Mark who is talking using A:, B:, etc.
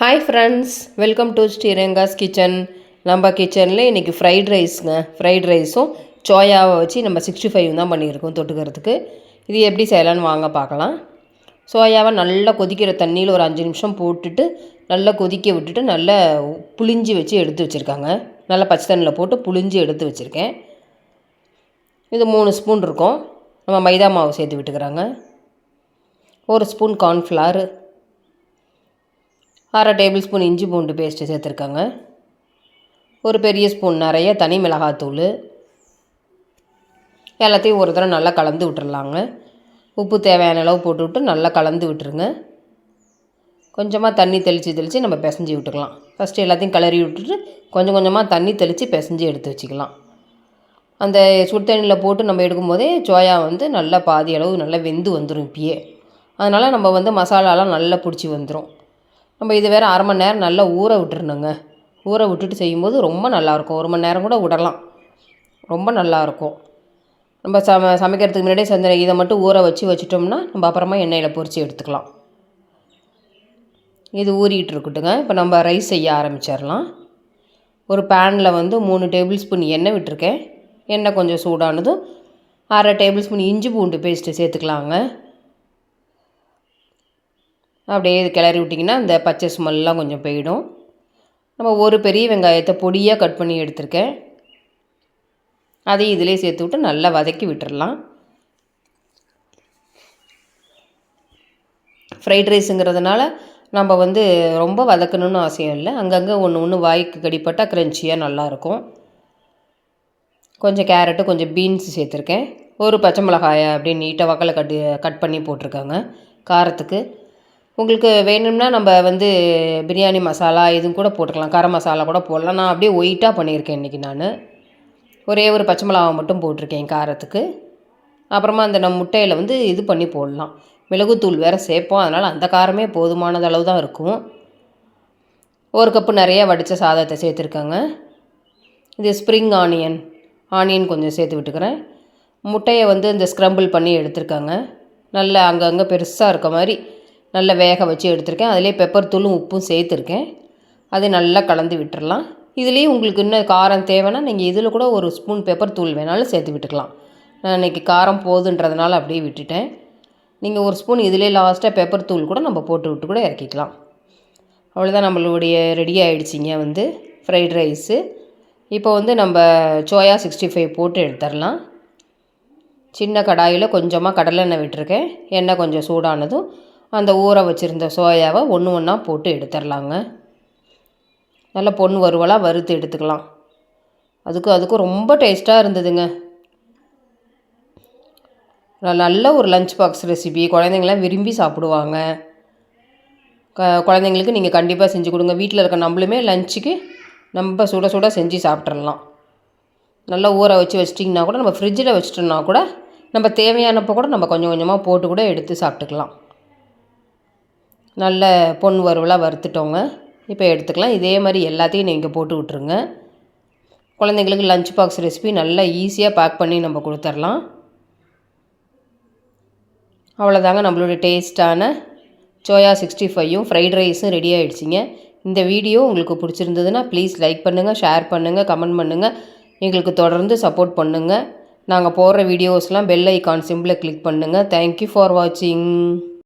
A: Hi friends welcome to Sriranga's kitchen நம்ம கிச்சனில் இன்றைக்கி ஃப்ரைட் ரைஸுங்க ஃப்ரைட் ரைஸும் சோயாவை வச்சு நம்ம சிக்ஸ்டி ஃபைவ் தான் பண்ணியிருக்கோம் தொட்டுக்கிறதுக்கு. இது எப்படி செய்யலான்னு வாங்க பார்க்கலாம். சோயாவை நல்லா கொதிக்கிற தண்ணியில் ஒரு அஞ்சு நிமிஷம் போட்டுட்டு நல்லா கொதிக்க விட்டுட்டு நல்லா புளிஞ்சி வச்சு எடுத்து வச்சுருக்காங்க. நல்லா பச்சை தண்ணியில் போட்டு புளிஞ்சி எடுத்து வச்சுருக்கேன். இது மூணு ஸ்பூன் இருக்கும். நம்ம மைதா மாவு சேர்த்து விட்டுக்கிறாங்க. ஒரு ஸ்பூன் கார்ன்ஃப்ளவர் அரை டேபிள் ஸ்பூன் இஞ்சி பூண்டு பேஸ்ட்டு சேர்த்துருக்காங்க. ஒரு பெரிய ஸ்பூன் நிறைய தனி மிளகாத்தூள். எல்லாத்தையும் ஒரு தடவை நல்லா கலந்து விட்டுறலாங்க. உப்பு தேவையான அளவு போட்டு விட்டு நல்லா கலந்து விட்டுருங்க. கொஞ்சமாக தண்ணி தெளித்து தெளித்து நம்ம பிசைஞ்சு விட்டுக்கலாம். ஃபஸ்ட்டு எல்லாத்தையும் கிளறி விட்டுட்டு கொஞ்சம் கொஞ்சமாக தண்ணி தெளித்து பிசைஞ்சு எடுத்து வச்சுக்கலாம். அந்த சுடு தண்ணியில் போட்டு நம்ம எடுக்கும்போதே சோயா வந்து நல்லா பாதி அளவு நல்லா வெந்து வந்துடும் இப்பயே. அதனால் நம்ம வந்து மசாலாலாம் நல்லா பிடிச்சி வந்துடும் நம்ம இது வேறு அரை மணி நேரம் நல்லா ஊற விட்டுருணுங்க ஊற விட்டுட்டு செய்யும்போது ரொம்ப நல்லாயிருக்கும். ஒரு மணி நேரம் கூட விடலாம். ரொம்ப நல்லாயிருக்கும். நம்ம சம சமைக்கிறதுக்கு முன்னாடியே செஞ்ச இதை மட்டும் ஊற வச்சு வச்சுட்டோம்னா நம்ம அப்புறமா எண்ணெயில் பொறிச்சு எடுத்துக்கலாம். இது ஊறிக்கிட்டு இருக்கட்டுங்க. இப்போ நம்ம ரைஸ் செய்ய ஆரம்பிச்சிடலாம். ஒரு பேனில் வந்து மூணு டேபிள் ஸ்பூன் எண்ணெய் விட்டுருக்கேன். எண்ணெய் கொஞ்சம் சூடானதும் அரை டேபிள் ஸ்பூன் இஞ்சி பூண்டு பேஸ்ட்டு சேர்த்துக்கலாங்க. அப்படியே இது கிளறி விட்டிங்கன்னா அந்த பச்சை ஸ்மெல்லாம் கொஞ்சம் போயிடும். நம்ம ஒரு பெரிய வெங்காயத்தை பொடியாக கட் பண்ணி எடுத்திருக்கேன். அதையும் இதிலே சேர்த்து விட்டு நல்லா வதக்கி விட்டுடலாம் ஃப்ரைட் ரைஸுங்கிறதுனால நம்ம வந்து ரொம்ப வதக்கணும்னு அவசியம் இல்லை. அங்கங்கே ஒன்று ஒன்று வாய்க்கு கடிப்பட்டால் க்ரன்ச்சியாக நல்லாயிருக்கும் கொஞ்சம் கேரட்டு கொஞ்சம் பீன்ஸ் சேர்த்துருக்கேன். ஒரு பச்சை மிளகாயை அப்படியே நீட்டாக வக்கலை கட்டு கட் பண்ணி போட்டிருக்காங்க. காரத்துக்கு உங்களுக்கு வேணும்னா நம்ம வந்து பிரியாணி மசாலா இதுவும் கூட போட்டுக்கலாம். கரம் மசாலா கூட போடலாம். நான் அப்படியே ஒயிட்டாக பண்ணியிருக்கேன் இன்றைக்கி நான். ஒரே ஒரு பச்சை மிளகாவை மட்டும் போட்டிருக்கேன் காரத்துக்கு. அப்புறமா அந்த நம்ம முட்டையில் வந்து இது பண்ணி போடலாம். மிளகுத்தூள் வேறு சேர்ப்போம். அதனால் அந்த காரமே போதுமானது அளவு தான் இருக்கும். ஒரு கப்பு நிறைய வடித்த சாதத்தை சேர்த்துருக்கேங்க. இது ஸ்ப்ரிங் ஆனியன் ஆனியன் கொஞ்சம் சேர்த்து விட்டுக்கிறேன். முட்டையை வந்து இந்த ஸ்க்ரம்பிள் பண்ணி எடுத்துருக்காங்க. நல்ல அங்கங்கே பெருசாக இருக்க மாதிரி நல்லா வேக வச்சு எடுத்திருக்கேன். அதிலே பெப்பர் தூளும் உப்பும் சேர்த்துருக்கேன். அதை நல்லா கலந்து விட்டுறலாம். இதுலேயும் உங்களுக்கு இன்னும் காரம் தேவைன்னா நீங்கள் இதில் கூட ஒரு ஸ்பூன் பெப்பர் தூள் வேணாலும் சேர்த்து விட்டுக்கலாம். நான் இன்றைக்கி காரம் போதுன்றதுனால அப்படியே விட்டுட்டேன். நீங்கள் ஒரு ஸ்பூன் இதிலே லாஸ்ட்டாக பெப்பர் தூள் கூட நம்ம போட்டு விட்டு கூட இறக்கிக்கலாம். அவ்வளோதான் நம்மளுடைய ரெடி ஆகிடுச்சிங்க வந்து ஃப்ரைட் ரைஸு இப்போ வந்து நம்ம சோயா சிக்ஸ்டி ஃபைவ் போட்டு எடுத்துடலாம். சின்ன கடாயில் கொஞ்சமாக கடலெண்ணெய் விட்டுருக்கேன். எண்ணெய் கொஞ்சம் சூடானதும் அந்த ஊற வச்சுருந்த சோயாவை ஒன்று ஒன்றா போட்டு எடுத்துடலாங்க. நல்லா பொண்ணு வறுவலாக வறுத்து எடுத்துக்கலாம். அதுக்கும் அதுக்கும் ரொம்ப டேஸ்ட்டாக இருந்ததுங்க. நல்ல ஒரு லஞ்ச் பாக்ஸ் ரெசிபி குழந்தைங்களாம் விரும்பி சாப்பிடுவாங்க. க குழந்தைங்களுக்கு நீங்கள் கண்டிப்பாக செஞ்சு கொடுங்க. வீட்டில் இருக்க நம்மளுமே லஞ்சுக்கு நம்ம சுட சுட செஞ்சு சாப்பிட்றலாம் நல்லா ஊற வச்சு வச்சிட்டிங்கன்னா கூட நம்ம ஃப்ரிட்ஜில் வச்சிட்டோம்னா கூட நம்ம தேவையானப்போ கூட நம்ம கொஞ்சம் கொஞ்சமாக போட்டு கூட எடுத்து சாப்பிட்டுக்கலாம். நல்ல பொன் வறுவலாக வறுத்துட்டோங்க. இப்போ எடுத்துக்கலாம். இதே மாதிரி எல்லாத்தையும் நீங்கள் போட்டு விட்ருங்க குழந்தைங்களுக்கு லஞ்ச் பாக்ஸ் ரெசிபி நல்லா ஈஸியாக பேக் பண்ணி நம்ம கொடுத்துர்லாம் அவ்வளோதாங்க நம்மளுடைய டேஸ்ட்டான சோயா சிக்ஸ்டி ஃபைவும் ஃப்ரைட் ரைஸும் ரெடி ஆகிடுச்சிங்க இந்த வீடியோ உங்களுக்கு பிடிச்சிருந்ததுன்னா ப்ளீஸ் லைக் பண்ணுங்கள் ஷேர் பண்ணுங்கள் கமெண்ட் பண்ணுங்கள் எங்களுக்கு தொடர்ந்து சப்போர்ட் பண்ணுங்கள் நாங்கள் போடுற வீடியோஸ்லாம் பெல் ஐக்கான் சிம்பிளை கிளிக் பண்ணுங்கள் தேங்க்யூ ஃபார் வாட்சிங்